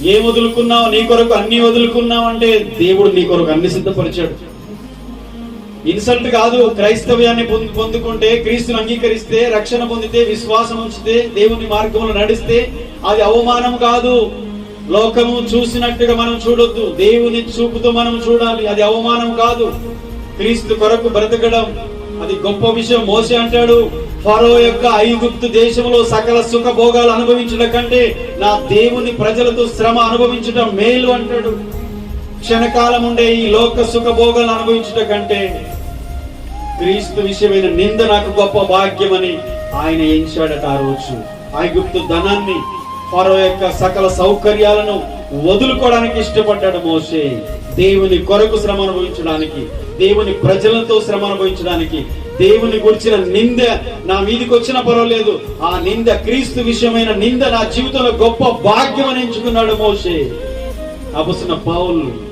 ఏం వదులుకున్నావు నీ కొరకు అన్ని వదులుకున్నావు అంటే దేవుడు నీ కొరకు అన్ని సిద్ధపరిచాడు. ఇన్సల్ట్ కాదు క్రైస్తవ్యాన్ని పొందు- పొందుకుంటే క్రీస్తుని అంగీకరిస్తే రక్షణ పొందితే విశ్వాసం ఉంచితే దేవుని మార్గంలో నడిస్తే అది అవమానం కాదు. లోకము చూసినట్టుగా మనం చూడొద్దు. దేవుని చూపుతో మనం చూడాలి. అది అవమానం కాదు. క్రీస్తు కొరకు బ్రతకడం అది గొప్ప విషయం. మోసే అంటాడు ఫరో యొక్క ఐగుప్తు దేశంలో సకల సుఖ భోగాలు అనుభవించడం కంటే నా దేవుని ప్రజలతో శ్రమ అనుభవించడం మేలు అంటాడు. క్షణకాలం ఉండే ఈ లోక సుఖ భోగాలు అనుభవించడం కంటే క్రీస్తు విషయమైన నింద నాకు గొప్ప భాగ్యమని ఆయన ఎంచాడట ఆ రోజు. ఐగుప్తు ధనాన్ని ఫరో యొక్క సకల సౌకర్యాలను వదులుకోవడానికి ఇష్టపడ్డాడు మోసే దేవుని కొరకు శ్రమ అనుభవించడానికి దేవుని ప్రజలతో శ్రమ అనుభవించడానికి దేవుని గురించిన నింద నా మీదికి వచ్చిన పర్వాలేదు. ఆ నింద క్రీస్తు విషయమైన నింద నా జీవితంలో గొప్ప భాగ్యం అని ఎంచుకున్నాడు మోషే. అపసిన పావులు